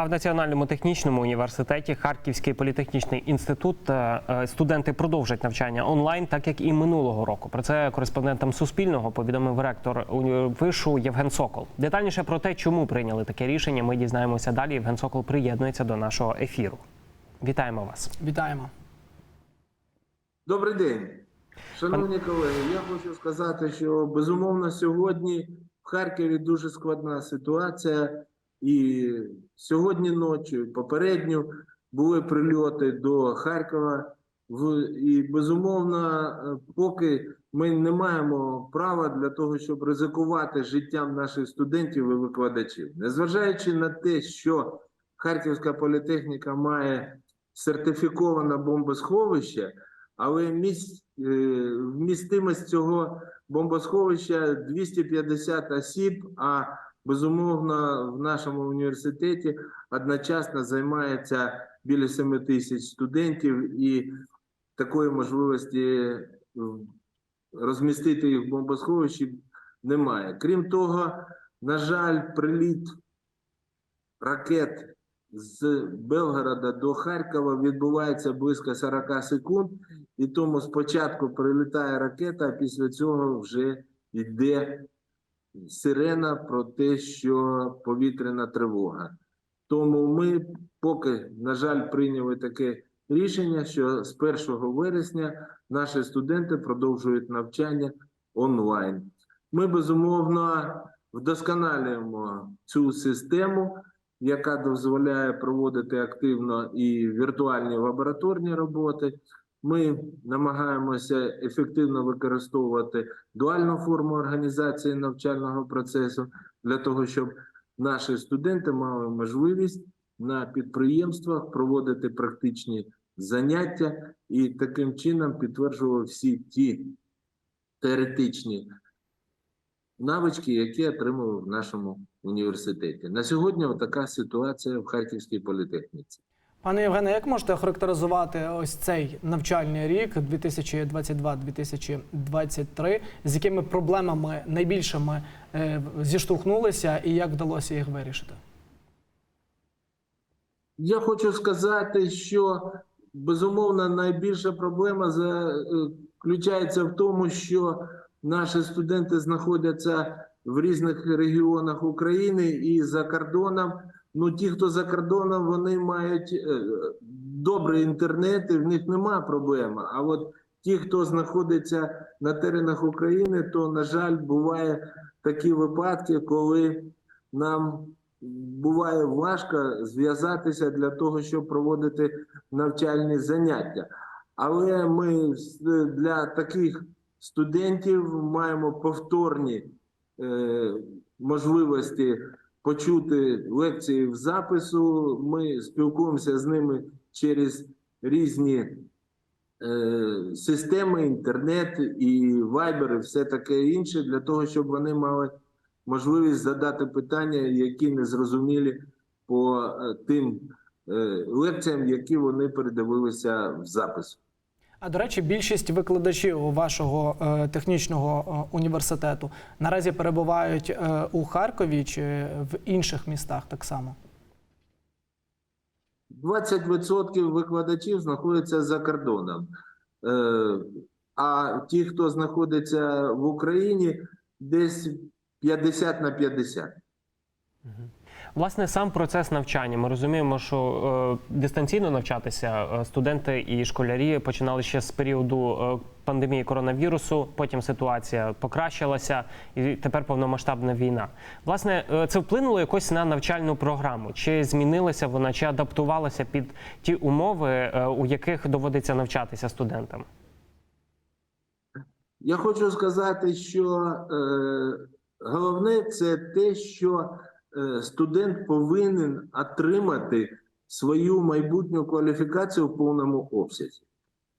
А в Національному технічному університеті Харківський політехнічний інститут е, е, студенти продовжать навчання онлайн, так як і минулого року. Про це кореспондентам Суспільного повідомив ректор вишу Євген Сокол. Детальніше про те, чому прийняли таке рішення, ми дізнаємося далі. Євген Сокол приєднується до нашого ефіру. Вітаємо вас. Вітаємо. Добрий день, шановні колеги. Я хочу сказати, що безумовно сьогодні в Харкові дуже складна ситуація, і сьогодні ночі, попередньо були прильоти до Харкова. В і безумовно, е, поки ми не маємо права для того, щоб ризикувати життям наших студентів і викладачів, незважаючи на те, що Харківська політехніка має сертифіковане бомбосховище. Але міст, е, вмістимость цього бомбосховища 250 осіб. А безумовно, в нашому університеті одночасно займається біля 7 тисяч студентів, і такої можливості е, розмістити їх в бомбосховищі немає. Крім того, на жаль, приліт ракет з Белгорода до Харкова відбувається близько 40 секунд, і тому спочатку прилітає ракета, а після цього вже йде сирена про те, що повітряна тривога. Тому ми поки, на жаль, прийняли таке рішення, що з 1 вересня наші студенти продовжують навчання онлайн. Ми безумовно вдосконалюємо цю систему яка дозволяє проводити активно і віртуальні лабораторні роботи. Ми намагаємося ефективно використовувати дуальну форму організації навчального процесу для того, щоб наші студенти мали можливість на підприємствах проводити практичні заняття і таким чином підтверджували всі ті теоретичні навички, які отримали в нашому університеті. На сьогодні така ситуація в Харківській політехніці. Пане Євгене, як можете охарактеризувати ось цей навчальний рік 2022-2023? З якими проблемами найбільшими е, зіштовхнулися і як вдалося їх вирішити? Я хочу сказати, що безумовно найбільша проблема заключається в тому, що наші студенти знаходяться в різних регіонах України і за кордоном. Ну, ті, хто за кордоном, вони мають е, добрий інтернет, і в них нема проблеми. А от ті, хто знаходиться на теренах України, то, на жаль, буває такі випадки, коли нам буває важко зв'язатися для того, щоб проводити навчальні заняття. Але ми для таких студентів маємо повторні е, можливості почути лекції в запису. Ми спілкуємося з ними через різні е, системи, інтернет і Viber, і все таке інше, для того, щоб вони мали можливість задати питання, які не зрозумілі по е, тим е, лекціям, які вони передивилися в запису. А до речі, більшість викладачів вашого е, технічного е, університету наразі перебувають е, у Харкові чи в інших містах так само. 20% викладачів знаходяться за кордоном. А ті, хто знаходиться в Україні, десь 50 на 50. Власне, сам процес навчання. Ми розуміємо, що е, дистанційно навчатися е, студенти і школярі починали ще з періоду е, пандемії коронавірусу. Потім ситуація покращилася, і тепер повномасштабна війна. Власне, це вплинуло якось на навчальну програму? Чи змінилася вона, чи адаптувалася під ті умови, у яких доводиться навчатися студентам? Я хочу сказати, що е, головне це те, що студент повинен отримати свою майбутню кваліфікацію в повному обсязі.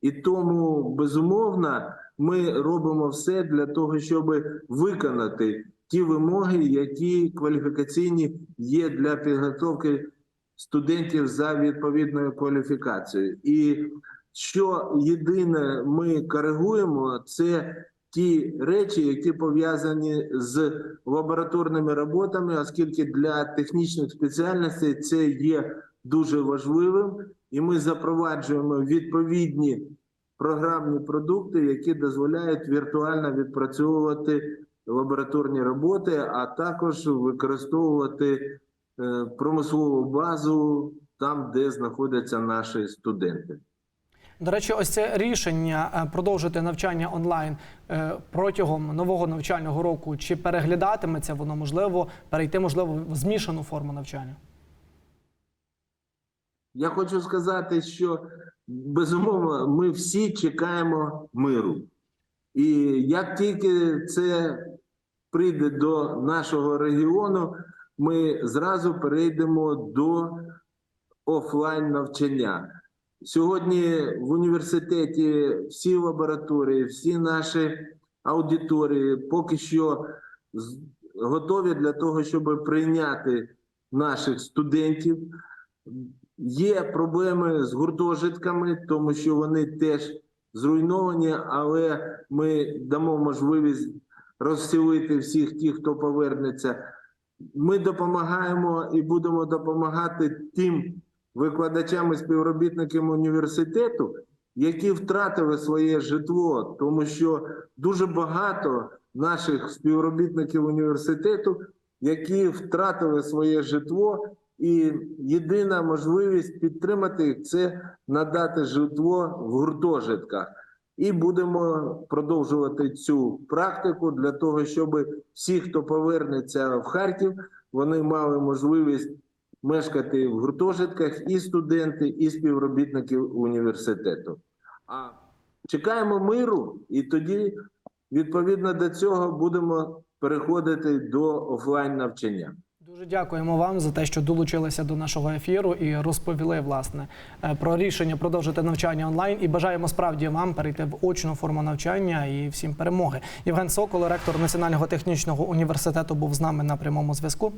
І тому, безумовно, ми робимо все для того, щоб виконати ті вимоги, які кваліфікаційні є для підготовки студентів за відповідною кваліфікацією. І що єдине ми коригуємо, це ті речі, які пов'язані з лабораторними роботами, оскільки для технічних спеціальностей це є дуже важливим, і ми запроваджуємо відповідні програмні продукти, які дозволяють віртуально відпрацьовувати лабораторні роботи, а також використовувати е, промислову базу там, де знаходяться наші студенти. До речі, ось це рішення е, продовжити навчання онлайн е, протягом нового навчального року. Чи переглядатиметься воно можливо перейти, можливо, в змішану форму навчання? Я хочу сказати, що безумовно ми всі чекаємо миру. І як тільки це прийде до нашого регіону, ми зразу перейдемо до офлайн навчання. Сьогодні в університеті всі лабораторії, всі наші аудиторії поки що готові для того, щоб прийняти наших студентів. Є проблеми з гуртожитками, тому що вони теж зруйновані, але ми дамо можливість розселити всіх тих, хто повернеться. Ми допомагаємо і будемо допомагати тим викладачам і співробітникам університету, які втратили своє житло, тому що дуже багато наших співробітників університету, які втратили своє житло, і єдина можливість підтримати їх це надати житло в гуртожитках. І будемо продовжувати цю практику для того, щоб всі, хто повернеться в Харків, вони мали можливість мешкати в гуртожитках і студенти, і співробітники університету. А чекаємо миру, і тоді, відповідно до цього, будемо переходити до офлайн навчання. Дуже дякуємо вам за те, що долучилися до нашого ефіру і розповіли власне е, про рішення продовжити навчання онлайн. І бажаємо справді вам перейти в очну форму навчання і всім перемоги. Євген Сокол, ректор Національного технічного університету, був з нами на прямому зв'язку.